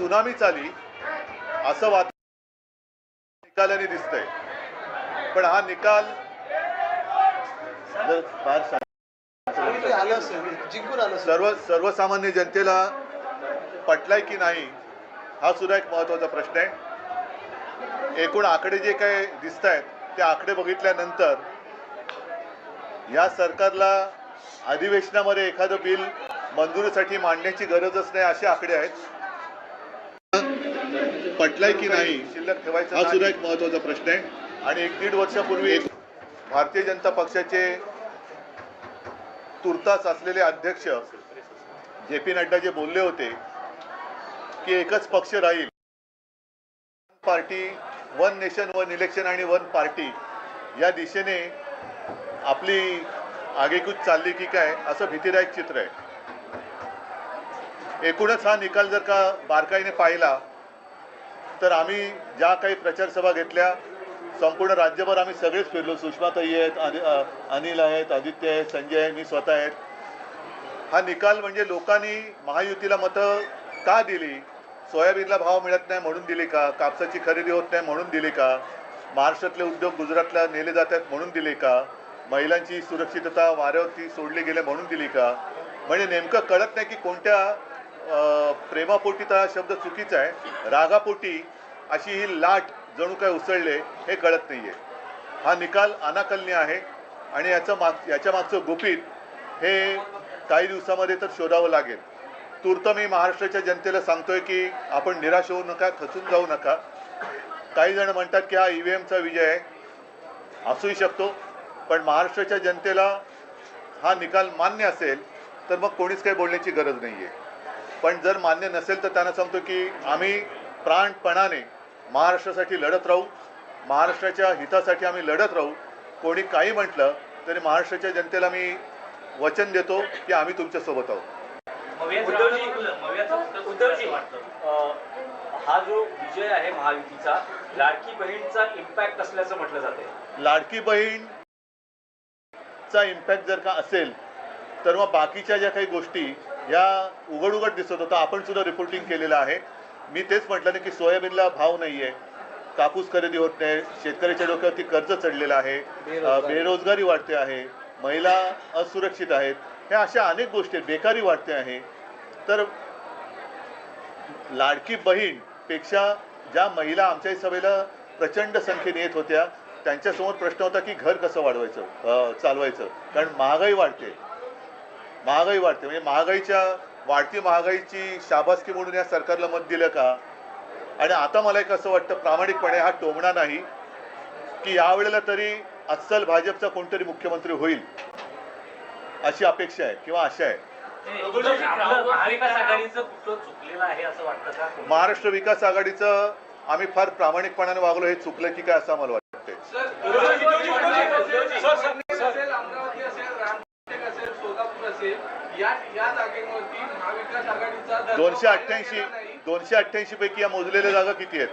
सुनामीच आली असं वात निकालाने दिसतंय. पण हा निकाल जिंकून सर्व सर्वसामान्य जनतेला पटलाय की नाही हा सुद्धा एक महत्त्वाचा प्रश्न आहे. एकूण आकडे जे काय दिसत आहेत ते आकडे बघितल्यानंतर या सरकारला अधिवेशनामध्ये एखादं बिल मंजुरीसाठी मांडण्याची गरजच नाही असे आकडे आहेत. पटलाय की नाही शिल्लक ठेवायचा हा सुद्धा एक महत्त्वाचा प्रश्न आहे. आणि एक दीड वर्षापूर्वी भारतीय जनता पक्षाचे तुर्तास असलेले अध्यक्ष जे पी नड्डा जे बोलले होते की एकच पक्ष राहील. Party one nation one election आणि वन पार्टी या दिशेने आपली आगेकूच चालली की काय असं भीतीदायक चित्र आहे. एकूणच हा निकाल जर का बारकाईने पाहिला तर आम्ही ज्या काही प्रचार सभा घेतल्या संपूर्ण राज्यभर आम्ही सगळेच फिरलो. सुषमाताई आहेत अनिल आहेत आदित्य आहेत संजय आहे मी स्वतः आहेत. हा निकाल म्हणजे लोकांनी महायुतीला मतं का दिली? सोयाबीनला भाव मिळत नाही म्हणून दिली का? कापसाची खरेदी होत नाही म्हणून दिली का? महाराष्ट्रातले उद्योग गुजरातला नेले जात आहेत म्हणून दिले का? महिलांची सुरक्षितता वाऱ्यावरती सोडली गेले म्हणून दिली का? म्हणजे नेमकं कळत नाही की कोणत्या प्रेमापोटी तर हा शब्द चुकीचा आहे. रागापोटी अशी ही लाट जणू काय उसळले हे कळत नाहीये. हा निकाल अनाकलनीय आहे आणि याचं माग याच्या मागचं गुपित हे काही दिवसामध्ये तर शोधावं लागेल. तूर्त मी महाराष्ट्राच्या जनतेला सांगतोय की आपण निराश होऊ नका खचून जाऊ नका. काही जण म्हणतात की हा ई व्ही एमचा विजय आहे. असूही शकतो. पण महाराष्ट्राच्या जनतेला हा निकाल मान्य असेल तर मग कोणीच काही बोलण्याची गरज नाही आहे पण जर मान्य नसेल तर त्यांना सांगतो की आम्ही प्राणपणाने महाराष्ट्रासाठी लढत राहू महाराष्ट्राच्या हितासाठी आम्ही लढत राहू कोणी काही म्हटलं तरी महाराष्ट्राच्या जनतेला मी वचन देतो की आम्ही तुमच्यासोबत आहोत. उद्धवजी उद्धवजी अ, हा जो विजय आहे महायुतीचा लाडकी बहीणचा इम्पॅक्ट असल्याचं म्हटलं जाते लाडकी बहीण चा इम्पॅक्ट जर का असेल तर मग बाकीच्या ज्या काही गोष्टी ह्या उघड उघड दिसत होता आपण सुद्धा रिपोर्टिंग केलेलं आहे. मी तेच म्हटलं ना की सोयाबीनला भाव नाही आहे कापूस खरेदी होत नाही. शेतकऱ्याच्या डोक्यावरती कर्ज चढलेलं आहे. बेरोजगारी. वाढते आहे. महिला असुरक्षित आहेत. ह्या अशा अनेक गोष्टी आहेत. बेकारी वाढते आहे. तर लाडकी बहीणपेक्षा ज्या महिला आमच्या सभेला प्रचंड संख्येने येत होत्या त्यांच्यासमोर प्रश्न होता की घर कसं वाढवायचं? चालवायचं. कारण महागाई वाढते. महागाई वाढते. म्हणजे महागाईच्या वाढती महागाईची शाबासकी म्हणून या सरकारला मत दिलं का आणि आता मला एक असं वाटतं प्रामाणिकपणे हा टोमणा नाही की यावेळेला तरी अस्सल भाजपचा कोणतरी मुख्यमंत्री होईल अशी अपेक्षा आहे किंवा आशा आहे उद्धवजी, आपलं महाविकास आघाडीचं कुठलं चुकलेलं आहे असं वाटतं का महाराष्ट्र विकास आघाडीचं आम्ही फार प्रामाणिकपणाने वागलो हे चुकलं की काय असं आम्हाला वाटतंय दोनशे अठ्ठ्याऐंशी. दोनशे अठ्ठ्याऐंशी पैकी या मोजलेल्या जागा किती आहेत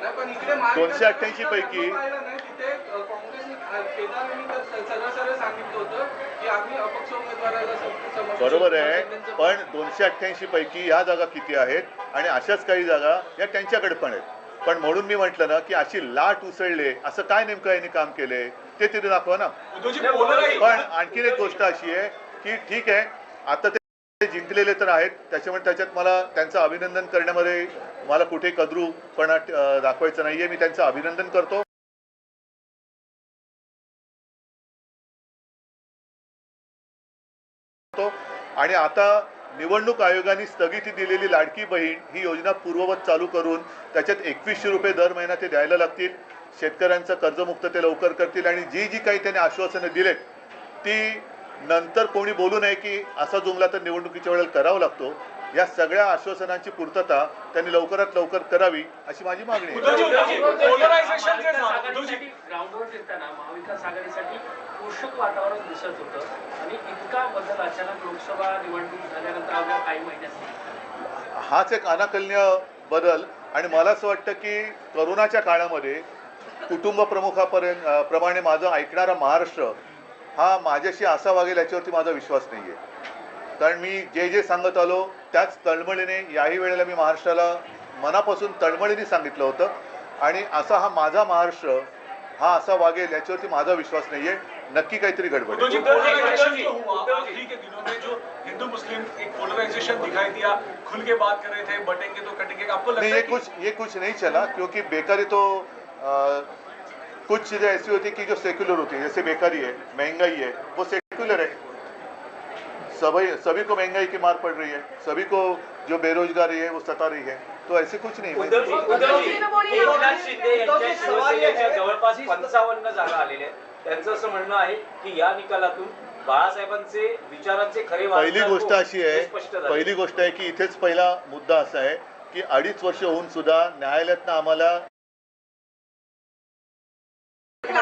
288 आघाडीचा पैकी- दर्जा पाहिला नाही. तिथे अ, काँग्रेसने अ, केदारने तर सरळ सरळ सांगितलं होतं की आम्ही अपक्ष उमेदवाराला सम- समर्थन बरोबर. आहे पण दोनशे अठ्ठ्याऐंशी पैकी ह्या जागा किती आहेत आणि अशाच काही जागा या त्यांच्याकडे पण आहेत पण म्हणून मी म्हटलं ना की अशी लाट उसळले असं काय नेमकं यांनी काम केलंय ते तिथे दाखवा ना पण आणखीन एक गोष्ट अशी आहे की ठीक आहे आता ते जिंकलेले तर आहेत. त्याच्यामुळे त्याच्यात मला त्यांचं अभिनंदन करण्यामध्ये मला कुठे कद्रूपणा दाखवायचं नाहीये. मी त्यांचं अभिनंदन करतो. आणि आता निवडणूक आयोगाने स्थगिती दिलेली लाडकी बहीण ही योजना पूर्ववत चालू करून त्याच्यात एकवीसशे रुपये दर महिना ते द्यायला लागतील. शेतकऱ्यांचं कर्जमुक्त ते लवकर करतील. आणि जी जी काही त्यांनी आश्वासनं दिलेत ती नंतर कोणी बोलू नये की असा जुमला तर निवडणुकीच्या वेळेला करावा लागतो. या सगळ्या आश्वासनांची पूर्तता त्यांनी लवकरात लवकर करावी अशी माझी मागणी आहे. महाविकास आघाडीसाठी ग्राउंडवर फिरताना महाविकास आघाडीसाठी पोषक वातावरण दिसत होतं आणि इतका बदल अचानक लोकसभा निवडणूक झाल्यानंतर अवघ्या काही महिन्यात हाच एक अनाकलनीय बदल आणि मला असं वाटतं की करोनाच्या काळामध्ये कुटुंब प्रमुखापर्यंत प्रमाणे माझं ऐकणारा महाराष्ट्र हा माझ्याशी असा वागेल याच्यावरती माझा विश्वास नाही आहे कारण मी जे जे सांगत आलो त्याच तळमळीने याही वेळेला मी महाराष्ट्राला मनापासून तळमळीने सांगितलं होतं. आणि असा हा माझा महाराष्ट्र हा असा वागेल याच्यावरती माझा विश्वास नाहीये. नक्की काहीतरी गडबड हिंदू मुस्लिम एक पोलराइजेशन दिखाई दिया. खुल के बात कर रहे थे बटेंगे तो कटेंगे. आपको लगता नहीं है ये कुछ ये कुछ नहीं चला क्योंकि बेकारी तो अ, कुछ चीज़ें ऐसी होती कि जो सेक्युलर होती है जैसे बेकारी है महंगाई है वो सेक्युलर है। सभी सभी को महंगाई की मार पड़ रही है सभी को जो बेरोजगारी है वो सता रही है। तो ऐसे कुछ नहीं जवळपास पंचावन्न जागा आलेल्या आहेत. त्यांचं असं म्हणणं आहे की या निकालातून बाळासाहेबांचे विचारांचे खरे पहिली गोष्ट अशी हे आहे. पहिली गोष्ट आहे की इथेच पहिला मुद्दा असा आहे की अडीच वर्ष होऊन सुद्धा न्यायालयातनं आम्हाला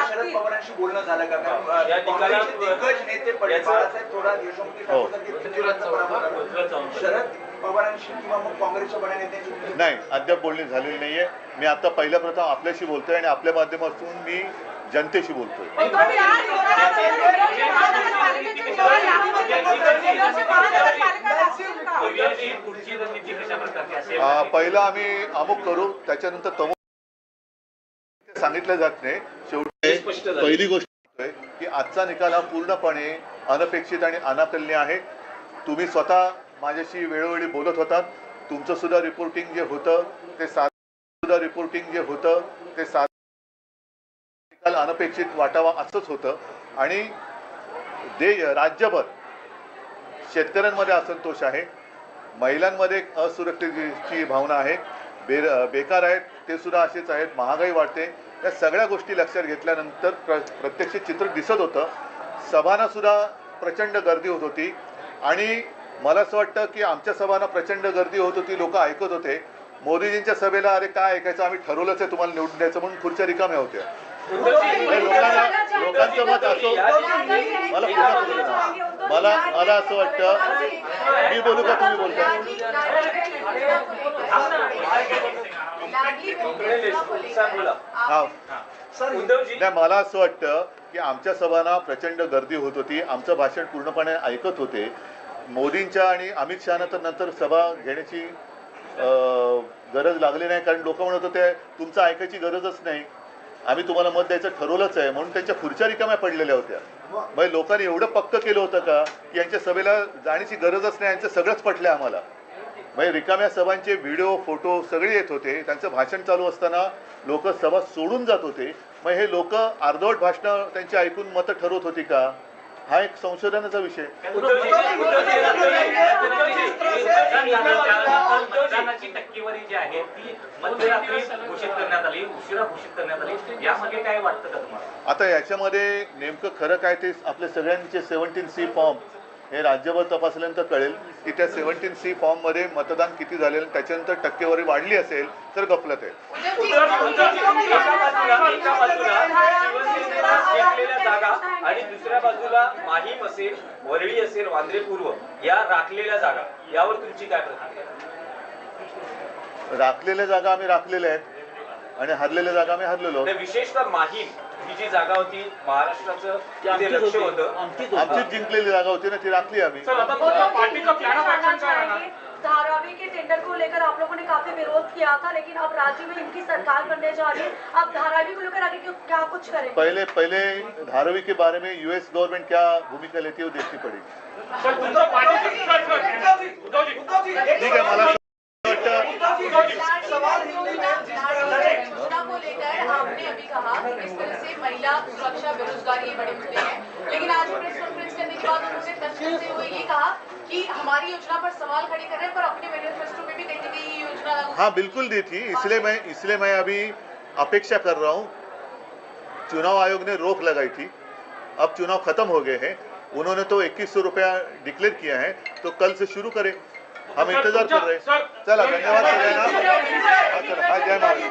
शरद पवारांशी बोलणं झालं का कारण काँग्रेसचे दिग्गज नेते पडले बाळासाहेब थोरात यशोमती हो. ठाकूर. शरद पवारांशी किंवा मग काँग्रेसच्या बड्या नेत्यांशी बोलणं नाही अद्याप बोलणी झालेली नाहीये मी आता पहिल्या प्रथम आपल्याशी बोलतोय आणि आपल्या माध्यमातून मी जनतेशी बोलतोय पहिलं आम्ही अमुक करू त्याच्यानंतर तमुक सांगितलं जात नाही हे शेवटी स्पष्ट पहिली गोष्ट म्हणजे की आजचा निकाल हा पूर्णपणे अनपेक्षित आणि अनाकल्य आहे. तुम्ही स्वतः माझ्याशी वेळोवेळी बोलत होतात. तुमचं सुद्धा रिपोर्टिंग जे होतं ते सुद्धा रिपोर्टिंग जे होतं ते सा निकाल अनपेक्षित वाटावा असंच होतं. आणि ध्येय राज्यभर शेतकऱ्यांमध्ये असंतोष आहे. महिलांमध्ये एक भावना आहे. बे बेकार आहेत ते सुद्धा असेच आहेत. महागाई वाढते. या सगळ्या गोष्टी लक्षात घेतल्यानंतर प्र प्रत्यक्ष चित्र दिसत होतं. सभांना सुद्धा प्रचंड गर्दी होत होती. आणि मला असं वाटतं की आमच्या सभांना प्रचंड गर्दी होत होती लोक ऐकत होते. मोदीजींच्या सभेला अरे काय ऐकायचं? आम्ही ठरवलंच आहे तुम्हाला निवडून द्यायचं म्हणून खुर्च्या रिकाम्या होत्या. लोकांना लोकांचं मत असो मला. मला मला असं वाटतं मी बोलू का तुम्ही बोलताय हा. उद्धवजी? नाही मला असं वाटतं की आमच्या सभांना प्रचंड गर्दी होत होती. आमचं भाषण पूर्णपणे ऐकत होते. मोदींच्या आणि अमित शहाना तर नंतर सभा घेण्याची गरज लागली नाही. कारण लोक म्हणत होते तुमचं ऐकायची गरजच नाही. आम्ही तुम्हाला मत द्यायचं ठरवलंच आहे. म्हणून त्यांच्या खुर्च्या रिकाम्या पडलेल्या होत्या. म्हणजे लोकांनी एवढं पक्क केलं होतं का? की यांच्या सभेला जाण्याची गरजच नाही. यांचं सगळंच पटलं आम्हाला. म्हणजे रिकाम्या सभांचे व्हिडिओ फोटो सगळे येत होते. त्यांचं भाषण चालू असताना लोक सभा सोडून जात होते. मग हे लोक अर्धवट भाषणं त्यांची ऐकून मतं ठरवत होती का? हा एक संशोधनाचा विषय. उद्धवजी, उद्धवजी, उद्धवजी, उद्धवजी, मतदानाची टक्केवारी जी आहे ती मध्यरात्री घोषित करण्यात आली उशिरा घोषित करण्यात आली. यामागे काय वाटतं का तुम्हाला? आता याच्यामध्ये नेमकं खरं काय ते आपले सगळ्यांचे सेव्हन्टीन सी फॉर्म. हे राज्यभर तपासल्यानंतर कळेल की त्या सेव्हन्टीन सी फॉर्ममध्ये मतदान किती झालेलं त्याच्यानंतर टक्केवारी वाढली असेल तर गफलत आहे. आणि दुसऱ्या बाजूला माहीम असेल वरळी असेल वांद्रे पूर्व या राखलेल्या जागा यावर तुमची काय प्रतिक्रिया राखलेल्या जागा आम्ही राखलेल्या आहेत आणि हरलेल्या जागा आम्ही हरलेलो विशेषतः माहीम ही जी जागा होती महाराष्ट्राचं तिथे लक्ष होतं. आमचीच जिंकलेली जागा होती ना ती राखली आम्ही. सर आता तुमच्या पार्टीचा प्लॅन ऑफ़ ऍक्शन काय राहणार धारावी के टेंडर को लेकर आप लोगों ने काफ़ी विरोध किया था लेकिन अब राज्य में इनकी सरकार बनने जा रही है। आप धारावी को लेकर आगे क्यों- क्या कुछ करेंगे? पहले पहले धारावी के बारे में यूएस गवर्नमेंट क्या भूमिका लेती है वो देखनी पड़ेगी। ठीक मला असं वाटतं योजना को लेकर आपने अभी कहा कि किस तरह से महिला सुरक्षा बेरोजगारी ये बड़े मुद्दे हैं लेकिन आज प्रेस कॉन्फ्रेंस करने के बाद उन्होंने तथ्य करते हुए ये कहा कि हमारी योजना पर सवाल खड़े कर रहे हैं पर अपने मैनिफेस्टो में भी कहीं ना कहीं योजना हाँ बिल्कुल दी थी। इसलिए मैं इसलिए मैं अभी अपेक्षा कर रहा हूँ। चुनाव आयोग ने रोक लगाई थी। अब चुनाव खत्म हो गए हैं। उन्होंने तो इक्कीस सौ रुपया डिक्लेयर किया है तो कल से शुरू करें। हम इंतज़ार कर रहे हैं। चला धन्यवाद हा, हा, जय महाराज